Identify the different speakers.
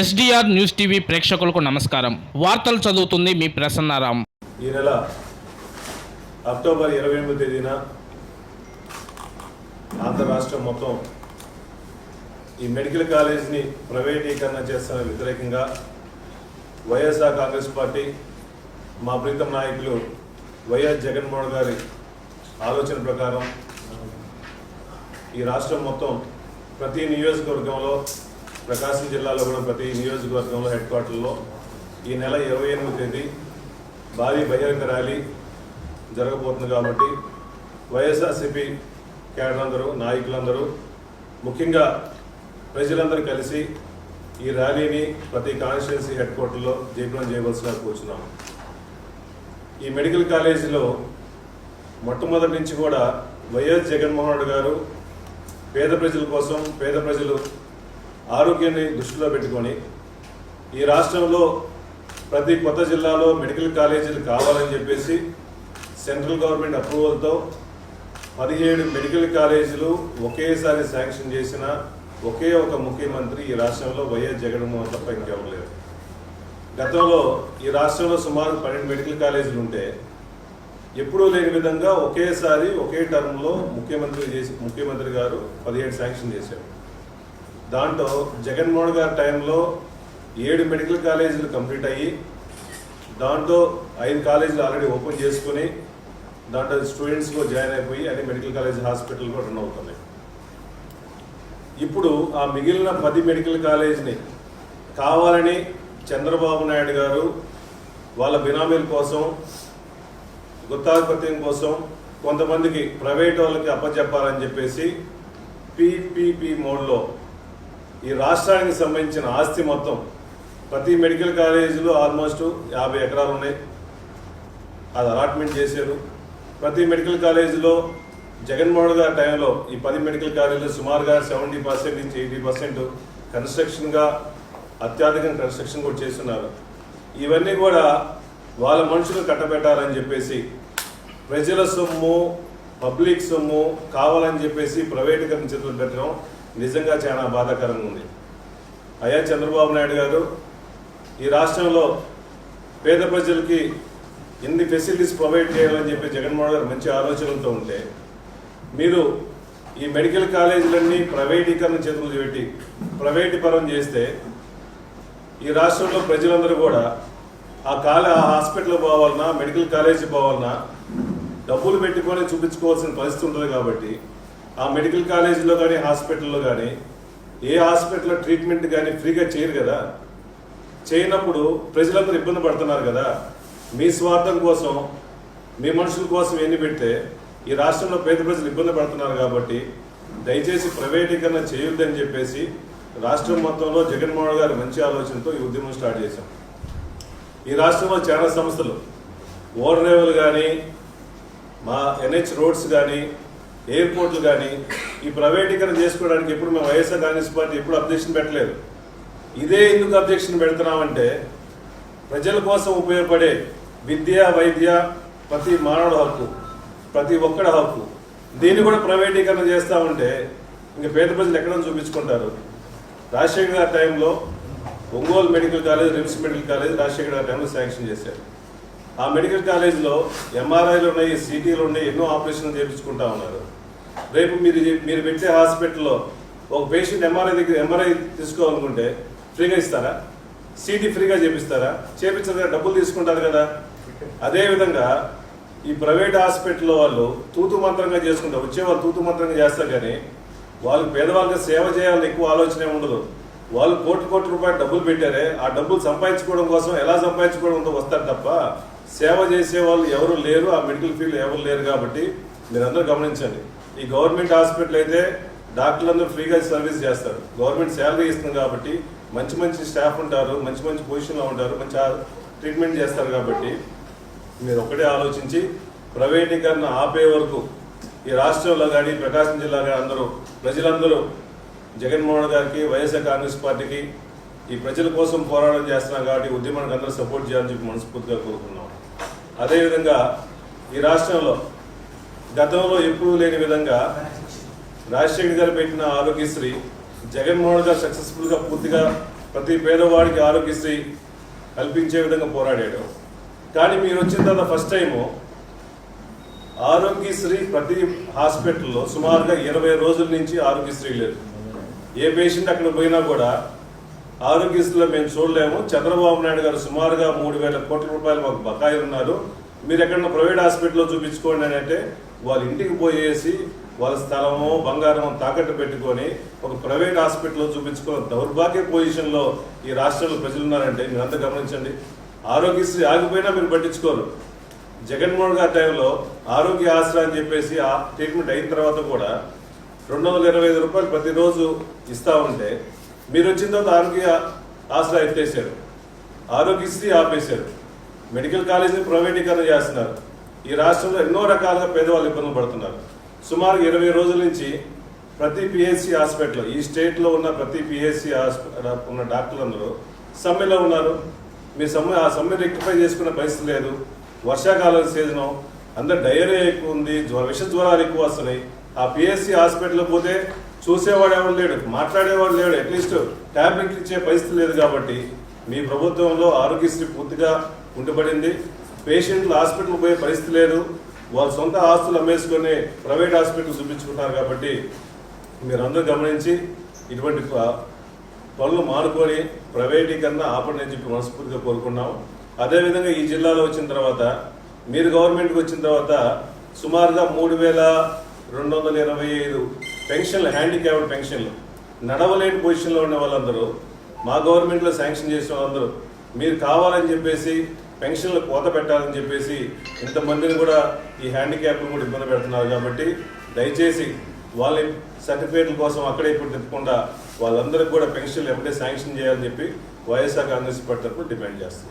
Speaker 1: SDR news TV ప్రేక్షకులకు నమస్కారం. వార్తలు చదువుతుంది మీ ప్రసన్నారాం.
Speaker 2: ఈ నెల అక్టోబర్ ఇరవై ఎనిమిది తేదీన ఆంధ్ర రాష్ట్రం మొత్తం ఈ మెడికల్ కాలేజ్ని ప్రైవేటీకరణ చేస్తున్న వ్యతిరేకంగా వైఎస్ఆర్ కాంగ్రెస్ పార్టీ మా ప్రీతం నాయకులు వైఎస్ జగన్మోహన్ గారి ఆలోచన ప్రకారం ఈ రాష్ట్రం మొత్తం ప్రతి నియోజకవర్గంలో ప్రకాశం జిల్లాలో కూడా ప్రతి నియోజకవర్గంలో హెడ్ క్వార్టర్లో ఈ నెల ఇరవై ఎనిమిది తేదీ భారీ బహిరంగ ర్యాలీ జరగబోతుంది కాబట్టి వైఎస్ఆర్సీపీ క్యాడర్ అందరూ నాయకులందరూ ముఖ్యంగా ప్రజలందరూ కలిసి ఈ ర్యాలీని ప్రతి కాన్స్టిట్యున్సీ హెడ్ క్వార్టర్లో జయప్రదం చేయవలసిగా కూర్చున్నాము. ఈ మెడికల్ కాలేజీలో మొట్టమొదటి నుంచి కూడా వైఎస్ జగన్మోహన్ రెడ్డి గారు పేద ప్రజల కోసం పేద ప్రజలు ఆరోగ్యాన్ని దృష్టిలో పెట్టుకొని ఈ రాష్ట్రంలో ప్రతి కొత్త జిల్లాలో మెడికల్ కాలేజీలు కావాలని చెప్పేసి సెంట్రల్ గవర్నమెంట్ అప్రూవల్తో పదిహేడు మెడికల్ కాలేజీలు ఒకేసారి శాంక్షన్ చేసిన ఒకే ఒక ముఖ్యమంత్రి ఈ రాష్ట్రంలో వైఎస్ జగన్మోహన్ తప్ప ఇంకెవరు లేరు. గతంలో ఈ రాష్ట్రంలో సుమారు పన్నెండు మెడికల్ కాలేజీలు ఉంటే ఎప్పుడూ లేని విధంగా ఒకేసారి ఒకే టర్మ్లో ముఖ్యమంత్రి చేసి ముఖ్యమంత్రి గారు పదిహేడు శాంక్షన్ చేశారు. దాంట్లో జగన్మోహన్ గారి టైంలో ఏడు మెడికల్ కాలేజీలు కంప్లీట్ అయ్యి దాంట్లో ఐదు కాలేజీలు ఆల్రెడీ ఓపెన్ చేసుకుని దాంట్లో స్టూడెంట్స్ కూడా జాయిన్ అయిపోయి అన్ని మెడికల్ కాలేజ్ హాస్పిటల్ కూడా రన్ అవుతున్నాయి. ఇప్పుడు ఆ మిగిలిన పది మెడికల్ కాలేజీని కావాలని చంద్రబాబు నాయుడు గారు వాళ్ళ బినామీల కోసం గుత్తాధిపత్యం కోసం కొంతమందికి ప్రైవేట్ వాళ్ళకి అప్పచెప్పాలని చెప్పేసి పీపీపీ మోడ్లో ఈ రాష్ట్రానికి సంబంధించిన ఆస్తి మొత్తం ప్రతి మెడికల్ కాలేజీలో ఆల్మోస్ట్ యాభై ఎకరాలు ఉన్నాయి. అది అలాట్మెంట్ చేశారు. ప్రతి మెడికల్ కాలేజీలో జగన్మోహన్ గారి టైంలో ఈ పది మెడికల్ కాలేజీలో సుమారుగా సెవెంటీ పర్సెంట్ నుంచి ఎయిటీ పర్సెంట్ కన్స్ట్రక్షన్గా అత్యధికంగా కన్స్ట్రక్షన్ కూడా చేస్తున్నారు. ఇవన్నీ కూడా వాళ్ళ మనుషులు కట్టబెట్టాలని చెప్పేసి ప్రజల సొమ్ము పబ్లిక్ సొమ్ము కావాలని చెప్పేసి ప్రైవేటీకరణ చేతులు పెట్టడం నిజంగా చాలా బాధాకరంగా ఉంది. అయ్యా చంద్రబాబు నాయుడు గారు ఈ రాష్ట్రంలో పేద ప్రజలకి ఎన్ని ఫెసిలిటీస్ ప్రొవైడ్ చేయాలని చెప్పి జగన్మోహన్ గారు మంచి ఆలోచనలతో ఉంటే మీరు ఈ మెడికల్ కాలేజీలన్నీ ప్రైవేటీకరణ చేతులు పెట్టి ప్రైవేటీకరణ చేస్తే ఈ రాష్ట్రంలో ప్రజలందరూ కూడా ఆ కాలే ఆ హాస్పిటల్ పోవాలన్నా మెడికల్ కాలేజీ పోవాలన్నా డబ్బులు పెట్టుకొని చూపించుకోవాల్సిన పరిస్థితి ఉంటుంది కాబట్టి ఆ మెడికల్ కాలేజీలో కానీ హాస్పిటల్లో కానీ ఏ హాస్పిటల్లో ట్రీట్మెంట్ కానీ ఫ్రీగా చేయరు కదా. చేయనప్పుడు ప్రజలందరూ ఇబ్బంది పడుతున్నారు కదా. మీ స్వార్థం కోసం మీ మనుషుల కోసం ఎన్ని పెడితే ఈ రాష్ట్రంలో పేద ప్రజలు ఇబ్బంది పడుతున్నారు కాబట్టి దయచేసి ప్రైవేటీకరణ చేయొద్దని చెప్పేసి రాష్ట్రం మొత్తంలో జగన్మోహన్ గారు మంచి ఆలోచనతో ఈ ఉద్యమం స్టార్ట్ చేశాం. ఈ రాష్ట్రంలో చాలా సంస్థలు ఓడరేవులు కానీ మా ఎన్హెచ్ రోడ్స్ కానీ ఎయిర్పోర్ట్లు కానీ ఈ ప్రైవేటీకరణ చేసుకోవడానికి ఎప్పుడు మేము వైఎస్ఆర్ కాంగ్రెస్ పార్టీ ఎప్పుడు అబ్జెక్షన్ పెట్టలేదు. ఇదే ఎందుకు అబ్జెక్షన్ పెడుతున్నామంటే ప్రజల కోసం ఉపయోగపడే విద్య వైద్య ప్రతి మానవుడు హక్కు ప్రతి ఒక్కడి హక్కు. దీన్ని కూడా ప్రైవేటీకరణ చేస్తా ఉంటే ఇంక పేద ప్రజలు ఎక్కడ చూపించుకుంటారు? రాజశేఖర్ గారి టైంలో Ongole medical college RIMS medical college Rajasekhar గారి టైంలో శాంక్షన్ చేశారు. ఆ మెడికల్ కాలేజ్లో ఎంఆర్ఐలు ఉన్నాయి సిటీలు ఉన్నాయి ఎన్నో ఆపరేషన్లు చేయించుకుంటా ఉన్నారు. రేపు మీరు మీరు పెట్టే హాస్పిటల్లో ఒక పేషెంట్ ఎంఆర్ఐ దగ్గర ఎంఆర్ఐ తీసుకోవాలనుకుంటే ఫ్రీగా ఇస్తారా? సిటీ ఫ్రీగా చేపిస్తారా? చేపించదు డబ్బులు తీసుకుంటారు కదా. అదేవిధంగా ఈ ప్రైవేట్ హాస్పిటల్లో వాళ్ళు తూతు మంత్రంగా చేసుకుంటారు వచ్చే వాళ్ళు తూతు మంత్రంగా చేస్తారు కానీ వాళ్ళు పేదవాళ్ళకి సేవ చేయాలని ఎక్కువ ఆలోచన ఉండదు. వాళ్ళు కోటి కోట్ల రూపాయలు డబ్బులు పెట్టారే ఆ డబ్బులు సంపాదించుకోవడం కోసం ఎలా సంపాదించుకోవడంతో వస్తారు తప్ప సేవ చేసే వాళ్ళు ఎవరు లేరు ఆ మెడికల్ ఫీల్డ్ ఎవరు లేరు కాబట్టి మీరందరూ గమనించండి. ఈ గవర్నమెంట్ హాస్పిటల్ అయితే డాక్టర్లు అందరూ ఫ్రీగా సర్వీస్ చేస్తారు. గవర్నమెంట్ శాలరీ ఇస్తుంది కాబట్టి మంచి మంచి స్టాఫ్ ఉంటారు మంచి మంచి పొజిషన్లో ఉంటారు మంచి ట్రీట్మెంట్ చేస్తారు కాబట్టి మీరు ఒకటే ఆలోచించి ప్రైవేటీకరణ ఆపే వరకు ఈ రాష్ట్రంలో కానీ ప్రకాశం జిల్లా కానీ అందరూ ప్రజలందరూ జగన్మోహన్ గారికి వైఎస్ఆర్ కాంగ్రెస్ పార్టీకి ఈ ప్రజల కోసం పోరాటం చేస్తున్నాం కాబట్టి ఉద్యమానికి అందరూ సపోర్ట్ చేయాలని చెప్పి మనస్ఫూర్తిగా కోరుకున్నాం అదేవిధంగా ఈ రాష్ట్రంలో గతంలో ఎప్పుడూ లేని విధంగా రాజశేఖర్ గారు పెట్టిన ఆరోగ్యశ్రీ జగన్మోహన్ గారు సక్సెస్ఫుల్గా పూర్తిగా ప్రతి పేదవాడికి ఆరోగ్యశ్రీ కల్పించే విధంగా పోరాడాడు. కానీ మీరు వచ్చిన తర్వాత ఫస్ట్ టైము ఆరోగ్యశ్రీ ప్రతి హాస్పిటల్లో సుమారుగా ఇరవై రోజుల నుంచి ఆరోగ్యశ్రీ లేదు. ఏ పేషెంట్ అక్కడ పోయినా కూడా ఆరోగ్యశ్రీలో మేము చూడలేము. చంద్రబాబు నాయుడు గారు సుమారుగా మూడు వేల కోట్ల రూపాయలు మాకు బకాయి ఉన్నారు. మీరు ఎక్కడన్నా ప్రైవేట్ హాస్పిటల్లో చూపించుకోండి అని అంటే వాళ్ళ ఇంటికి పోయేసి వాళ్ళ స్థలము బంగారము తాకట్టు పెట్టుకొని ఒక ప్రైవేట్ హాస్పిటల్లో చూపించుకున్న దౌర్భాగ్య పొజిషన్లో ఈ రాష్ట్రంలో ప్రజలు ఉన్నారంటే మీరంతా గమనించండి. ఆరోగ్యశ్రీ ఆగిపోయినా మీరు పట్టించుకోరు. జగన్మోహన్ గారి టైంలో ఆరోగ్య ఆసరా అని చెప్పేసి ఆ ట్రీట్మెంట్ అయిన తర్వాత కూడా రెండు వందల ఇరవై ఐదు రూపాయలు ప్రతిరోజు ఇస్తా ఉంటే మీరు వచ్చిన తర్వాత ఆరోగ్య ఆశలు ఎత్తేసారు ఆరోగ్యశ్రీ ఆపేశారు. మెడికల్ కాలేజీని ప్రైవేటీకరణ చేస్తున్నారు. ఈ రాష్ట్రంలో ఎన్నో రకాలుగా పేదవాళ్ళు ఇబ్బందులు పడుతున్నారు. సుమారు ఇరవై రోజుల నుంచి ప్రతి పిహెచ్సి హాస్పిటల్ ఈ స్టేట్లో ఉన్న ప్రతి పిహెచ్సి హాస్పిటల్ ఉన్న డాక్టర్లందరూ సమ్మెలో ఉన్నారు. మీ సమ్మె ఆ సమ్మె రెక్టిఫై చేసుకునే పరిస్థితి లేదు. వర్షాకాలం సీజను. అందరు డయేరియా ఎక్కువ ఉంది. జ్వర విష జ్వరాలు ఎక్కువ వస్తున్నాయి. ఆ పిహెచ్సి హాస్పిటల్ పోతే చూసేవాడు ఎవరు లేడు మాట్లాడేవాడు లేడు. అట్లీస్ట్ ట్యాబ్లెట్లు ఇచ్చే పరిస్థితి లేదు కాబట్టి మీ ప్రభుత్వంలో ఆరోగ్యశ్రీ పూర్తిగా ఉండిపడింది పేషెంట్లు హాస్పిటల్ పోయే పరిస్థితి లేదు. వాళ్ళ సొంత ఆస్తులు అమ్మేసుకొని ప్రైవేట్ హాస్పిటల్ చూపించుకుంటారు కాబట్టి మీరందరూ గమనించి ఇటువంటి ప- పనులు మానుకొని ప్రైవేటీకరణ ఆపడని చెప్పి మనస్ఫూర్తిగా కోరుకున్నాం అదేవిధంగా ఈ జిల్లాలో వచ్చిన తర్వాత మీరు గవర్నమెంట్కి వచ్చిన తర్వాత సుమారుగా మూడు వేల రెండు వందల ఇరవై ఐదు పెన్షన్లు హ్యాండిక్యాప్డ్ పెన్షన్లు. నడవలేని పొజిషన్లో ఉన్న వాళ్ళందరూ మా గవర్నమెంట్లో శాంక్షన్ చేసిన వాళ్ళందరూ మీరు కావాలని చెప్పేసి పెన్షన్లు కోత పెట్టాలని చెప్పేసి ఇంతమందిని కూడా ఈ హ్యాండిక్యాప్ను కూడా ఇబ్బంది పెడుతున్నారు కాబట్టి దయచేసి వాళ్ళ సర్టిఫికేట్ల కోసం అక్కడే ఇప్పుడు తిప్పకుండా వాళ్ళందరికీ కూడా పెన్షన్లు ఎప్పుడే శాంక్షన్ చేయాలని చెప్పి వైఎస్ఆర్ కాంగ్రెస్ పార్టీ తరఫున డిమాండ్ చేస్తుంది